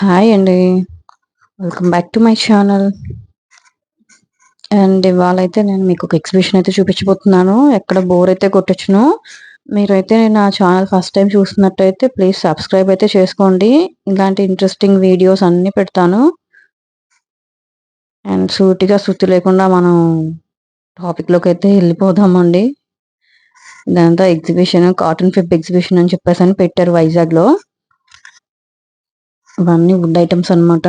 Hi అండి. Welcome back to my channel and ఇవాళ అయితే నేను మీకు ఒక ఎగ్జిబిషన్ అయితే చూపించబోతున్నాను. ఎక్కడ బోర్ అయితే కొట్టచ్చును. మీరైతే నా ఛానల్ ఫస్ట్ టైం చూస్తున్నట్టయితే ప్లీజ్ సబ్స్క్రైబ్ అయితే చేసుకోండి. ఇలాంటి ఇంట్రెస్టింగ్ వీడియోస్ అన్నీ పెడతాను. అండ్ సూటిగా సుత్తి లేకుండా మనం టాపిక్లోకి అయితే వెళ్ళిపోదామండి. ఇదంతా ఎగ్జిబిషన్ కాటన్ ఫిప్ ఎగ్జిబిషన్ అని చెప్పేసి అని పెట్టారు వైజాగ్లో. ఇవన్నీ వుడ్ ఐటమ్స్ అనమాట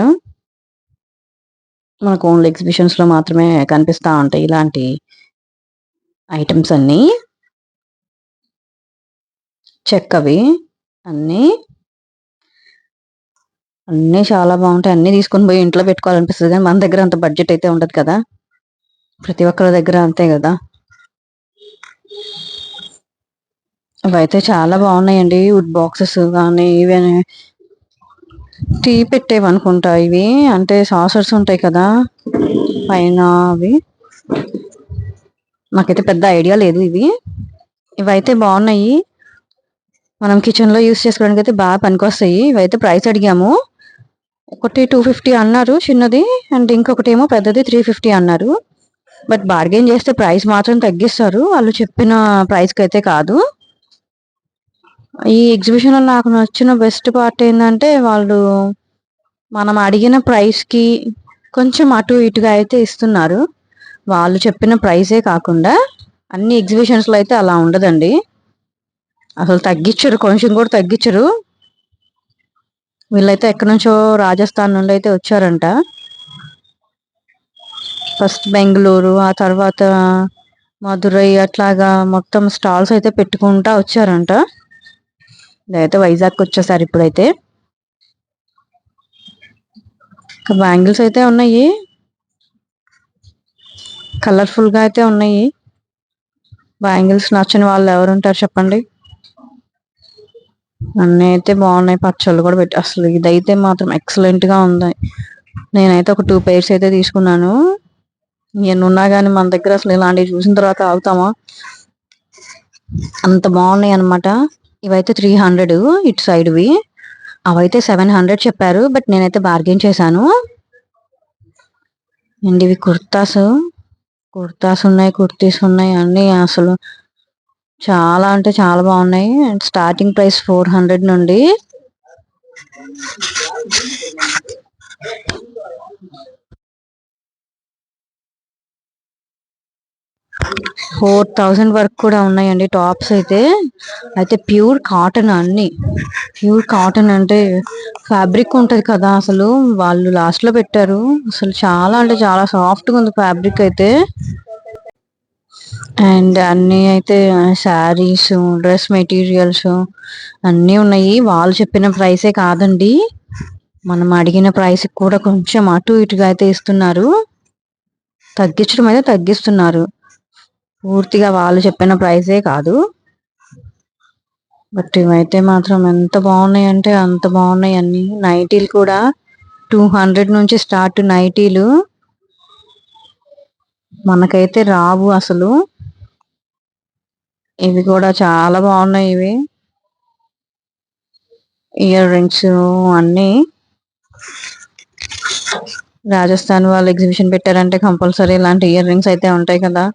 మనకు ఓన్లీ ఎగ్జిబిషన్స్లో మాత్రమే కనిపిస్తా ఉంటాయి ఇలాంటి ఐటమ్స్ అన్ని. చెక్కవి అన్ని. అన్నీ చాలా బాగుంటాయి. అన్ని తీసుకొని పోయి ఇంట్లో పెట్టుకోవాలనిపిస్తుంది కానీ మన దగ్గర అంత బడ్జెట్ అయితే ఉండదు కదా. ప్రతి ఒక్కరి దగ్గర అంతే కదా. అవైతే చాలా బాగున్నాయండి. వుడ్ బాక్సెస్ కానీ ఇవన్నీ టీ పెట్టేవనుకుంటా ఇవి. అంటే సాసర్స్ ఉంటాయి కదా పైన అవి. నాకైతే పెద్ద ఐడియా లేదు ఇవి. ఇవైతే బాగున్నాయి. మనం కిచెన్లో యూస్ చేసుకోవడానికి అయితే బాగా పనికొస్తాయి. ఇవైతే ప్రైస్ అడిగాము. ఒకటి టూ ఫిఫ్టీ అన్నారు చిన్నది అండ్ ఇంకొకటి ఏమో పెద్దది త్రీ ఫిఫ్టీ అన్నారు. బట్ బార్గెన్ చేస్తే ప్రైస్ మాత్రం తగ్గిస్తారు. వాళ్ళు చెప్పిన ప్రైస్కి అయితే కాదు. ఈ ఎగ్జిబిషన్లో నాకు నచ్చిన బెస్ట్ పార్ట్ ఏంటంటే వాళ్ళు మనం అడిగిన ప్రైస్కి కొంచెం అటు ఇటుగా అయితే ఇస్తున్నారు. వాళ్ళు చెప్పిన ప్రైసే కాకుండా అన్ని ఎగ్జిబిషన్స్లో అయితే అలా ఉండదండి. అసలు తగ్గించరు కొంచెం కూడా తగ్గించరు. వీళ్ళైతే ఎక్కడి నుంచో రాజస్థాన్ నుండి అయితే వచ్చారంట. ఫస్ట్ బెంగళూరు ఆ తర్వాత మధురై అట్లాగా మొత్తం స్టాల్స్ అయితే పెట్టుకుంటా వచ్చారంట. నేనైతే వైజాగ్ వచ్చేసారు ఇప్పుడైతే. బ్యాంగిల్స్ అయితే ఉన్నాయి. కలర్ఫుల్గా అయితే ఉన్నాయి. బ్యాంగిల్స్ నచ్చని వాళ్ళు ఎవరు ఉంటారు చెప్పండి. అన్నీ అయితే బాగున్నాయి. పచ్చళ్ళు కూడా పెట్టి అసలు ఇదైతే మాత్రం ఎక్సలెంట్గా ఉంది. నేనైతే ఒక టూ పేర్స్ అయితే తీసుకున్నాను. నేను ఉన్నా కానీ మన దగ్గర అసలు ఇలాంటివి చూసిన తర్వాత ఆగుతామా? అంత బాగున్నాయి అనమాట ఇవైతే త్రీ హండ్రెడ్ ఇటు సైడ్వి అవైతే సెవెన్ హండ్రెడ్ చెప్పారు బట్ నేనైతే బార్గెన్ చేశాను. అండ్ ఇవి కుర్తాస్? కుర్తాస్ ఉన్నాయి కుర్తీస్ ఉన్నాయి అన్నీ అసలు చాలా అంటే చాలా బాగున్నాయి. And starting price four hundred నుండి ఫోర్ థౌజండ్ వరకు కూడా ఉన్నాయండి టాప్స్ అయితే. అయితే ప్యూర్ కాటన్ అన్ని. ప్యూర్ కాటన్ అంటే ఫ్యాబ్రిక్ ఉంటుంది కదా అసలు. వాళ్ళు లాస్ట్లో పెట్టారు. అసలు చాలా అంటే చాలా సాఫ్ట్గా ఉంది ఫ్యాబ్రిక్ అయితే. అండ్ అన్నీ అయితే శారీస్ డ్రెస్ మెటీరియల్స్ అన్నీ ఉన్నాయి. వాళ్ళు చెప్పిన ప్రైసే కాదండి. మనం అడిగిన ప్రైస్ కూడా కొంచెం అటు ఇటుగా అయితే ఇస్తున్నారు. తగ్గించడం అయితే తగ్గిస్తున్నారు. పూర్తిగా వాళ్ళు చెప్పిన ప్రైసే కాదు. బట్ ఇవైతే మాత్రం ఎంత బాగున్నాయి అంటే అంత బాగున్నాయి అన్ని. నైటీలు కూడా టూ హండ్రెడ్ నుంచి స్టార్ట్ నైటీలు. మనకైతే రావు అసలు. ఇవి కూడా చాలా బాగున్నాయి ఇవి. ఇయర్ రింగ్స్ అన్ని. రాజస్థాన్ వాళ్ళు ఎగ్జిబిషన్ పెట్టారంటే కంపల్సరీ ఇలాంటి ఇయర్ రింగ్స్ అయితే ఉంటాయి కదా.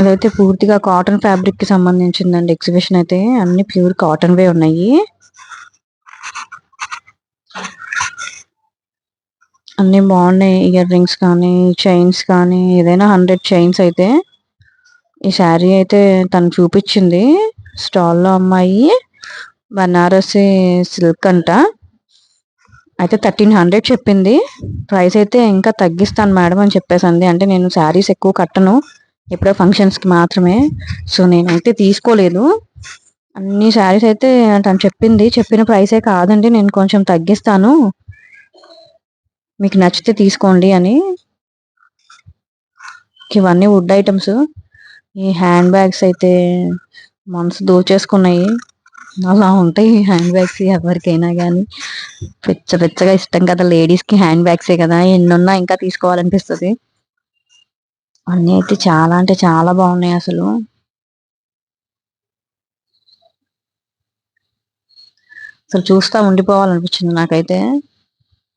ఇదైతే పూర్తిగా కాటన్ ఫ్యాబ్రిక్కి సంబంధించిందండి. ఎగ్జిబిషన్ అయితే అన్ని ప్యూర్ కాటన్ వే ఉన్నాయి. అన్ని బాగున్నాయి. ఇయర్ రింగ్స్ కానీ చైన్స్ కానీ ఏదైనా హండ్రెడ్ చైన్స్ అయితే. ఈ శారీ అయితే తను చూపించింది. స్టాల్లో అమ్మాయి. బనారసి సిల్క్ అంట. అయితే థర్టీన్ హండ్రెడ్ చెప్పింది. ప్రైస్ అయితే ఇంకా తగ్గిస్తాను మేడం అని చెప్పేసింది. అంటే నేను శారీస్ ఎక్కువ కట్టను. ఎప్పుడో ఫంక్షన్స్కి మాత్రమే. సో నేనైతే తీసుకోలేదు. అన్ని శారీస్ అయితే తను చెప్పింది. చెప్పిన ప్రైసే కాదండి. నేను కొంచెం తగ్గిస్తాను. మీకు నచ్చితే తీసుకోండి అని. ఇవన్నీ వుడ్ ఐటమ్స్ ఈ హ్యాండ్ బ్యాగ్స్ అయితే మనసు దోచేసుకున్నాయి. అలా ఉంటాయి హ్యాండ్ బ్యాగ్స్ ఎవరికైనా కానీ పిచ్చ పిచ్చగా ఇష్టం కదా లేడీస్కి హ్యాండ్ బ్యాగ్సే కదా ఎన్నున్నా ఇంకా తీసుకోవాలనిపిస్తుంది. అన్నీ అయితే చాలా అంటే చాలా బాగున్నాయి అసలు. అసలు చూస్తా ఉండిపోవాలనిపించింది నాకైతే.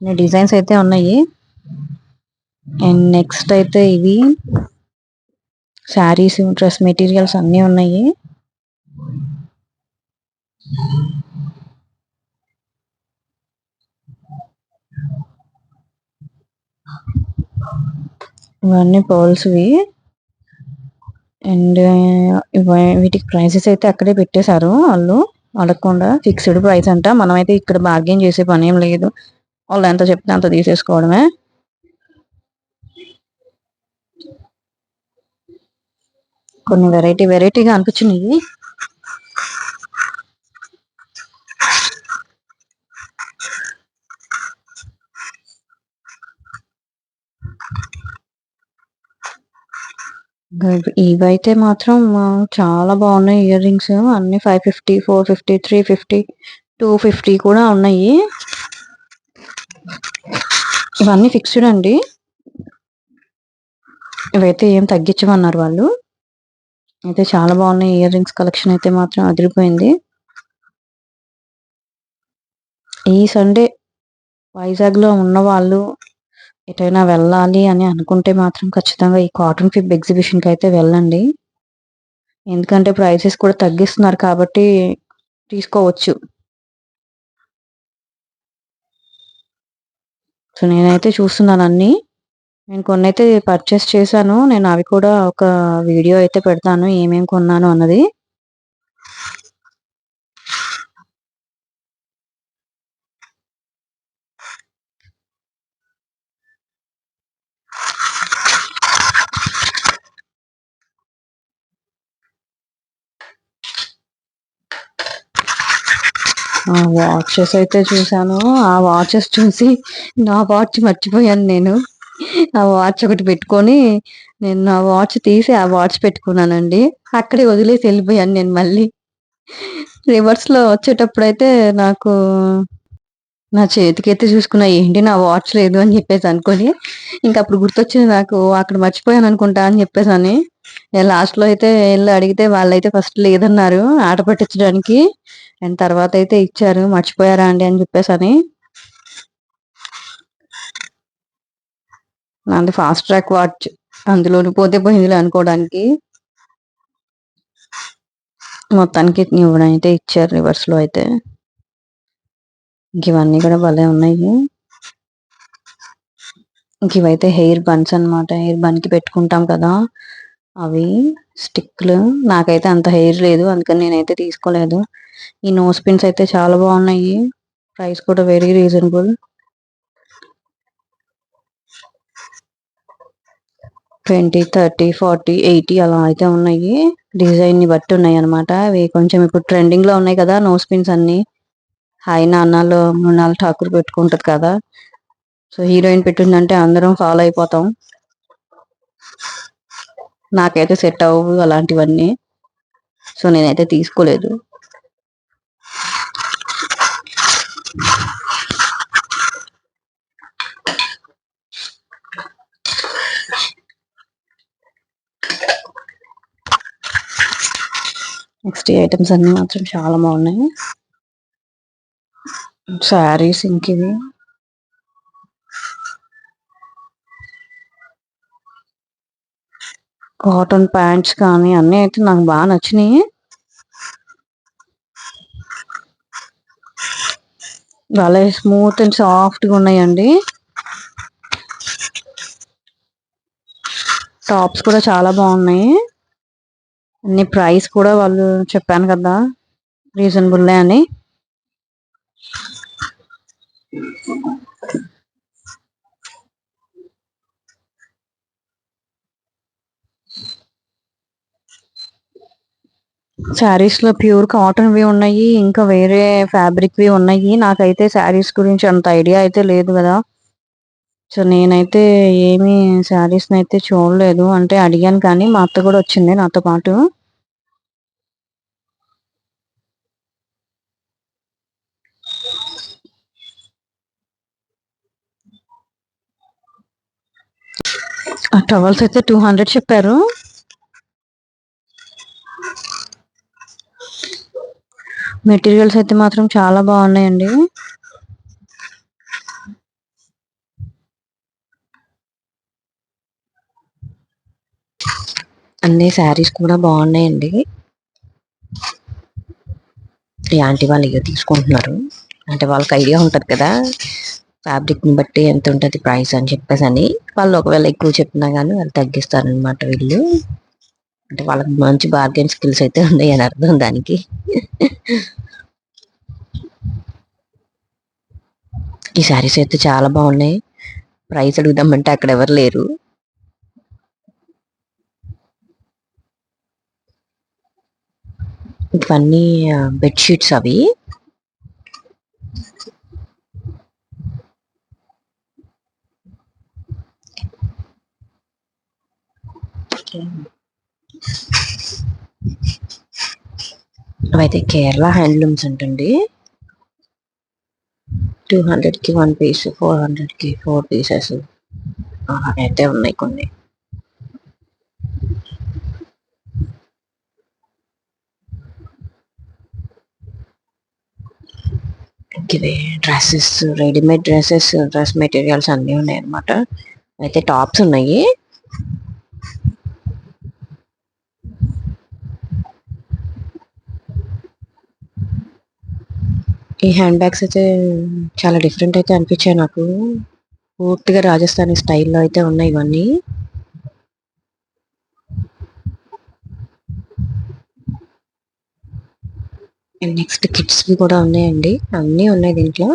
డిజైన్స్ అయితే ఉన్నాయి. అండ్ నెక్స్ట్ అయితే ఇవి శారీస్ డ్రెస్ మెటీరియల్స్ అన్నీ ఉన్నాయి. ఇవన్నీ పోల్స్వి. అండ్ వీటికి ప్రైసెస్ అయితే అక్కడే పెట్టేశారు వాళ్ళు. అడగకుండా ఫిక్స్డ్ ప్రైస్ అంట. మనమైతే ఇక్కడ బార్గెన్ చేసే పని ఏం లేదు. వాళ్ళు ఎంత చెప్తే అంత తీసేసుకోవడమే. కొన్ని వెరైటీ వెరైటీగా అనిపించినాయి. ఇవైతే మాత్రం చాలా బాగున్నాయి ఇయర్ రింగ్స్. అన్ని five fifty four fifty three fifty two fifty కూడా ఉన్నాయి. ఇవన్నీ ఫిక్స్డ్ అండి. ఇవైతే ఏం తగ్గించమన్నారు వాళ్ళు. అయితే చాలా బాగున్నాయి ఇయర్ రింగ్స్ కలెక్షన్ అయితే మాత్రం అదిరిపోయింది. ఈ సండే వైజాగ్లో ఉన్న వాళ్ళు ఎటైనా వెళ్ళాలి అని అనుకుంటే మాత్రం ఖచ్చితంగా ఈ కాటన్ ఫిబ్ ఎగ్జిబిషన్కి అయితే వెళ్ళండి. ఎందుకంటే ప్రైసెస్ కూడా తగ్గిస్తున్నారు కాబట్టి తీసుకోవచ్చు. సో నేనైతే చూస్తున్నాను అన్ని. నేను కొన్ని అయితే పర్చేస్ చేశాను. నేను అవి కూడా ఒక వీడియో అయితే పెడతాను. ఏమేమి కొన్నాను అన్నది. వాచెస్ అయితే చూసాను ఆ వాచెస్ చూసి నా వాచ్ మర్చిపోయాను నేను. ఆ వాచ్ ఒకటి పెట్టుకొని నేను నా వాచ్ తీసి ఆ వాచ్ పెట్టుకున్నానండి. అక్కడే వదిలేసి వెళ్ళిపోయాను నేను మళ్ళీ. రివర్స్లో వచ్చేటప్పుడు అయితే నాకు నా చేతికైతే చూసుకున్నా ఏంటి నా వాచ్ లేదు అని చెప్పేసి అనుకొని ఇంకా అప్పుడు గుర్తొచ్చింది నాకు అక్కడ మర్చిపోయాను అనుకుంటా అని చెప్పేసి అని లాస్ట్లో అయితే వెళ్ళి అడిగితే వాళ్ళైతే ఫస్ట్ లేదన్నారు ఆట పట్టించడానికి. అండ్ తర్వాత అయితే ఇచ్చారు మర్చిపోయారా అండి అని చెప్పేసి అని. నాది ఫాస్ట్ ట్రాక్ వాచ్ అందులోని పోతే పోయిందిలే అనుకోవడానికి. మొత్తానికి ఇవ్వడం అయితే ఇచ్చారు రివర్స్లో అయితే. ఇంక ఇవన్నీ కూడా భలే ఉన్నాయి. ఇంక ఇవైతే హెయిర్ బన్స్ అనమాట హెయిర్ బన్కి పెట్టుకుంటాం కదా. అవి స్టిక్లు. నాకైతే అంత హెయిర్ లేదు అందుకని నేనైతే తీసుకోలేదు. ఈ నోస్ పిన్స్ అయితే చాలా బాగున్నాయి. ప్రైస్ కూడా very reasonable. Twenty thirty forty eighty అలా అయితే ఉన్నాయి. డిజైన్ని బట్టి ఉన్నాయి అనమాట అవి కొంచెం ఇప్పుడు ట్రెండింగ్లో ఉన్నాయి కదా నోస్ పిన్స్ అన్ని. హై నాన్నాలో మృణాల్ ఠాకూర్ పెట్టుకుంటది కదా. సో హీరోయిన్ పెట్టిందంటే అందరం ఫాలో అయిపోతాం. నాకైతే సెట్ అవ్వు అలాంటివన్నీ. సో నేనైతే తీసుకోలేదు. నెక్స్ట్ ఐటమ్స్ అన్ని మాత్రం చాలా బాగున్నాయి. శారీస్ ఇంక ఇవి కాటన్ ప్యాంట్స్ కానీ అన్నీ అయితే నాకు బాగా నచ్చినాయి. అలాగే స్మూత్ అండ్ సాఫ్ట్గా ఉన్నాయండి. టాప్స్ కూడా చాలా బాగున్నాయి. అన్ని ప్రైస్ కూడా వాళ్ళు చెప్పాను కదా రీజనబుల్ అని. శారీస్లో ప్యూర్ కాటన్ వి ఉన్నాయి ఇంకా వేరే ఫ్యాబ్రిక్ వి ఉన్నాయి. నాకైతే శారీస్ గురించి అంత ఐడియా అయితే లేదు కదా. సో నేనైతే ఏమి శారీస్ అయితే చూడలేదు. అంటే అడిగాను కానీ మా అత్త కూడా వచ్చింది నాతో పాటు. టవల్స్ అయితే టూ హండ్రెడ్ చెప్పారు. మెటీరియల్స్ అయితే మాత్రం చాలా బాగున్నాయండి. అన్ని శారీస్ కూడా బాగున్నాయండి. ఈ ఆంటీ వాళ్ళు ఇక తీసుకుంటున్నారు. అంటే వాళ్ళకి ఐడియా ఉంటుంది కదా ఫ్యాబ్రిక్ని బట్టి ఎంత ఉంటుంది ప్రైస్ అని చెప్పేసి అని వాళ్ళు ఒకవేళ ఎక్కువ చెప్పినా కానీ వాళ్ళు తగ్గిస్తారు అనమాట వీళ్ళు. అంటే వాళ్ళకి మంచి బార్గెన్ స్కిల్స్ అయితే ఉన్నాయి అని అర్థం దానికి. ఈ శారీస్ అయితే చాలా బాగున్నాయి. ప్రైస్ అడుగుదామంటే అక్కడ ఎవరు లేరు. ఇవన్నీ బెడ్షీట్స్ అవి. అయితే కేరళ హ్యాండ్లూమ్స్ ఉంటుంది టూ హండ్రెడ్కి వన్ పీస్ ఫోర్ హండ్రెడ్కి ఫోర్ పీసెస్. అయితే ఉన్నాయి కొన్ని. ఇవి dresses readymade dresses dress materials అన్నీ ఉన్నాయి అనమాట అయితే టాప్స్ ఉన్నాయి. ఈ హ్యాండ్ బ్యాగ్స్ అయితే చాలా డిఫరెంట్ అయితే అనిపించాయి నాకు. పూర్తిగా రాజస్థానీ స్టైల్లో అయితే ఉన్నాయి ఇవన్నీ. నెక్స్ట్ కిడ్స్వి కూడా ఉన్నాయండి. అన్నీ ఉన్నాయి దీంట్లో.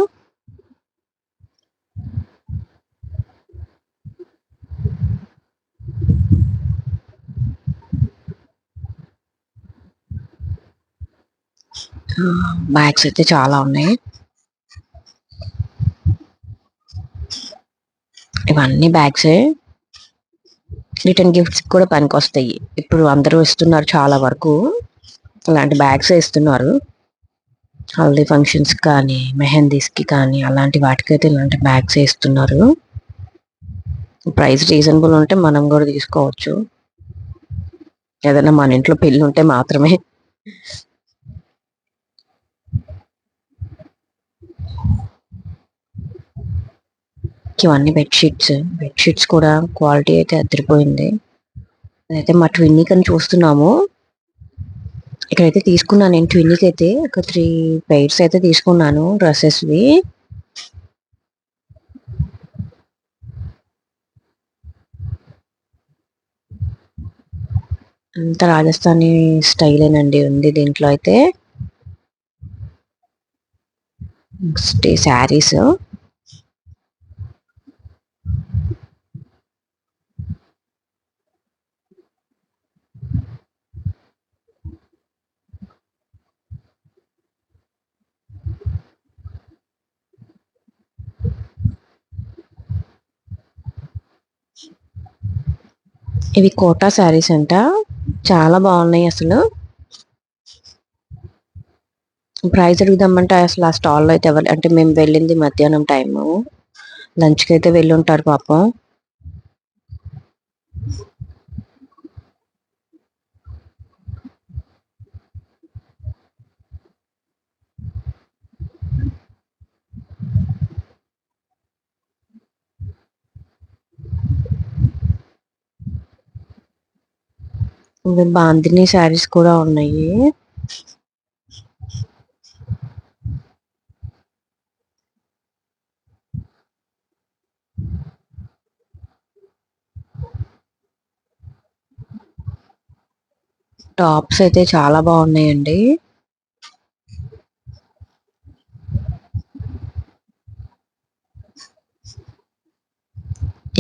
బ్యాగ్స్ అయితే చాలా ఉన్నాయి ఇవన్నీ బ్యాగ్సే రిటర్న్ గిఫ్ట్స్ కూడా పనికి వస్తాయి ఇప్పుడు అందరూ ఇస్తున్నారు చాలా వరకు ఇలాంటి బ్యాగ్స్ ఇస్తున్నారు హల్దీ ఫంక్షన్స్ కానీ మెహందీస్కి కానీ అలాంటి వాటికైతే ఇలాంటి బ్యాగ్స్ ఇస్తున్నారు ప్రైస్ రీజనబుల్ ఉంటే మనం కూడా తీసుకోవచ్చు. ఏదైనా మన ఇంట్లో పెళ్ళి ఉంటే మాత్రమే. ఇవన్నీ బెడ్షీట్స్ బెడ్షీట్స్ కూడా క్వాలిటీ అయితే అద్దరిపోయింది. అదైతే మా ట్విన్నీకి అని చూస్తున్నాము. ఇక్కడైతే తీసుకున్నాను నేను ట్విన్నీకి అయితే. ఒక త్రీ పెయిర్స్ అయితే తీసుకున్నాను డ్రెస్సెస్వి అంత రాజస్థానీ స్టైలేనండి ఉంది దీంట్లో అయితే. నెక్స్ట్ శారీస్ ఇవి కోటా శారీస్ అంట. చాలా బాగున్నాయి అసలు. ప్రైస్ అడుగుదామంటే అసలు ఆ స్టాల్లో అయితే ఎవరు అంటే మేము వెళ్ళింది మధ్యాహ్నం టైము. లంచ్కి అయితే వెళ్ళి ఉంటారు పాపం. బాంధిని బాందిని శారీస్ కూడా ఉన్నాయి. టాప్స్ అయితే చాలా బాగున్నాయండి.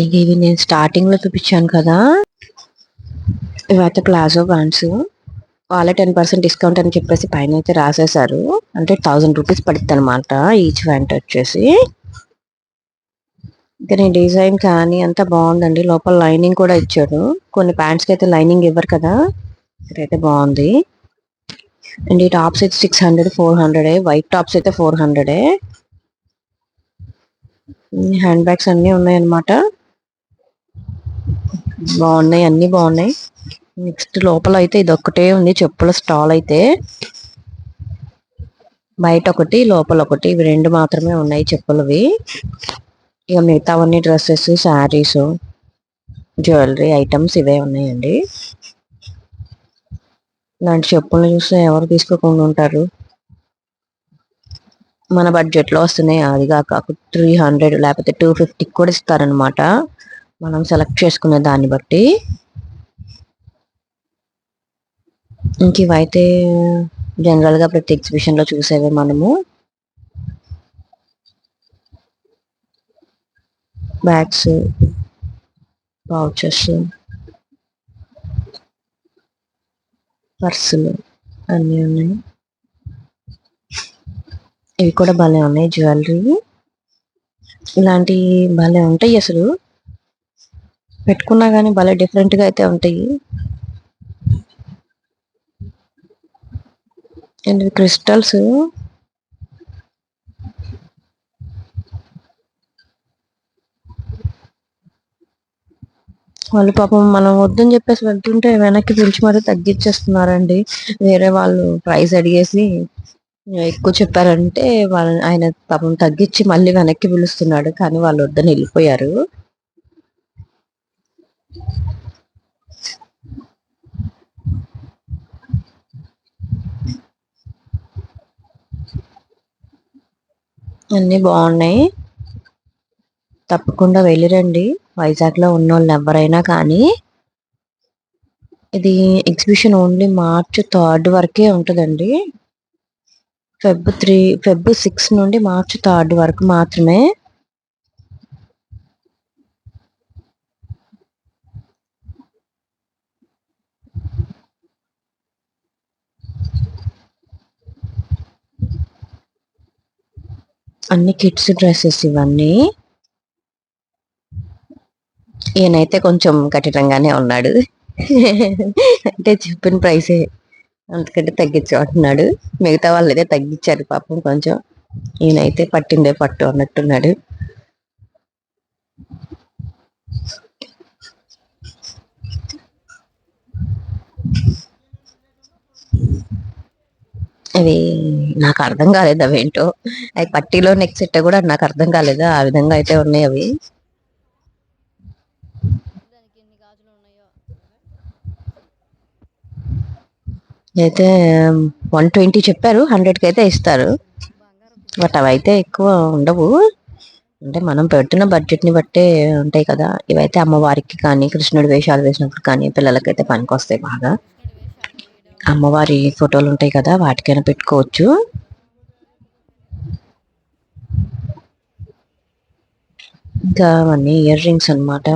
ఇక ఇవి నేను స్టార్టింగ్లో చూపించాను కదా. ఇవైతే ప్లాజో ప్యాంట్స్ వాళ్ళే టెన్ పర్సెంట్ డిస్కౌంట్ అని చెప్పేసి పైన అయితే రాసేసారు అంటే థౌజండ్ రూపీస్ పడుతుంది అనమాట ఈచ్ ప్యాంట్ వచ్చేసి. కానీ డిజైన్ కానీ అంతా బాగుందండి. లోపల లైనింగ్ కూడా ఇచ్చాడు కొన్ని ప్యాంట్స్కి అయితే లైనింగ్ ఇవ్వరు కదా. ఇదైతే బాగుంది. అండ్ ఈ టాప్స్ అయితే six hundred four hundred. White tops అయితే ఫోర్ హండ్రెడే. హ్యాండ్ బ్యాగ్స్ అన్నీ ఉన్నాయన్నమాట. బాగున్నాయి అన్నీ బాగున్నాయి. నెక్స్ట్ లోపల అయితే ఇది ఒక్కటే ఉంది చెప్పుల స్టాల్ అయితే. బయట ఒకటి లోపల ఒకటి ఇవి రెండు మాత్రమే ఉన్నాయి చెప్పులవి. ఇక మిగతావన్నీ డ్రెస్సెస్ శారీస్ జ్యువెలరీ ఐటమ్స్ ఇవే ఉన్నాయండి. ఇలాంటి చెప్పులను చూస్తే ఎవరు తీసుకోకుండా ఉంటారు. మన బడ్జెట్లో వస్తున్నాయి అది కాక త్రీ హండ్రెడ్ లేకపోతే టూ ఫిఫ్టీకి కూడా ఇస్తారనమాట మనం సెలెక్ట్ చేసుకునే దాన్ని బట్టి. ఇంక ఇవైతే జనరల్గా ప్రతి ఎగ్జిబిషన్లో చూసేవి మనము. బ్యాగ్స్ పౌచెస్ పర్సులు అన్నీ ఉన్నాయి. ఇవి కూడా భలే ఉన్నాయి జ్యువెలరీ. ఇలాంటివి భలే ఉంటాయి అసలు. పెట్టుకున్నా కానీ భలే డిఫరెంట్గా అయితే ఉంటాయి. And crystals? వాళ్ళు పాపం మనం వద్దని చెప్పేసి వెళ్తుంటే వెనక్కి పిలిచి మరీ తగ్గించేస్తున్నారండి. వేరే వాళ్ళు ప్రైస్ అడిగేసి ఎక్కువ చెప్పారంటే వాళ్ళ ఆయన పాపం తగ్గించి మళ్ళీ వెనక్కి పిలుస్తున్నాడు. కానీ వాళ్ళు వద్దని వెళ్ళిపోయారు. అన్నీ బాగున్నాయి. తప్పకుండా వెళ్ళిరండి. వైజాగ్లో ఉన్న వాళ్ళు ఎవరైనా కానీ. ఇది ఎగ్జిబిషన్ ఓన్లీ మార్చ్ థర్డ్ వరకే ఉంటుందండి. ఫెబ్ త్రీ ఫెబ్ సిక్స్ నుండి మార్చ్ థర్డ్ వరకు మాత్రమే. అన్ని కిడ్స్ డ్రెస్సెస్ ఇవన్నీ. ఈయనైతే కొంచెం కఠినంగానే ఉన్నాడు. అంటే చెప్పిన ప్రైసే అంతకంటే తగ్గించమంటున్నాడు మిగతా వాళ్ళు అయితే తగ్గించారు పాపం కొంచెం. ఈయనైతే పట్టిందే పట్టు అన్నట్టున్నాడు. అవి నాకు అర్థం కాలేదు అవేంటో అవి పట్టీలో నెక్ సెట్ కూడా నాకు అర్థం కాలేదు. ఆ విధంగా అయితే ఉన్నాయి అవి. అయితే వన్ ట్వంటీ చెప్పారు. హండ్రెడ్కి అయితే ఇస్తారు. బట్ అవి అయితే ఎక్కువ ఉండవు. అంటే మనం పెడుతున్న బడ్జెట్ని బట్టే ఉంటాయి కదా. ఇవైతే అమ్మవారికి కానీ కృష్ణుడి వేషాలు వేసినప్పుడు కానీ పిల్లలకైతే పనికొస్తాయి బాగా. అమ్మవారి ఫోటోలు ఉంటాయి కదా వాటికైనా పెట్టుకోవచ్చు. ఇంకా అవన్నీ ఇయర్ రింగ్స్ అనమాట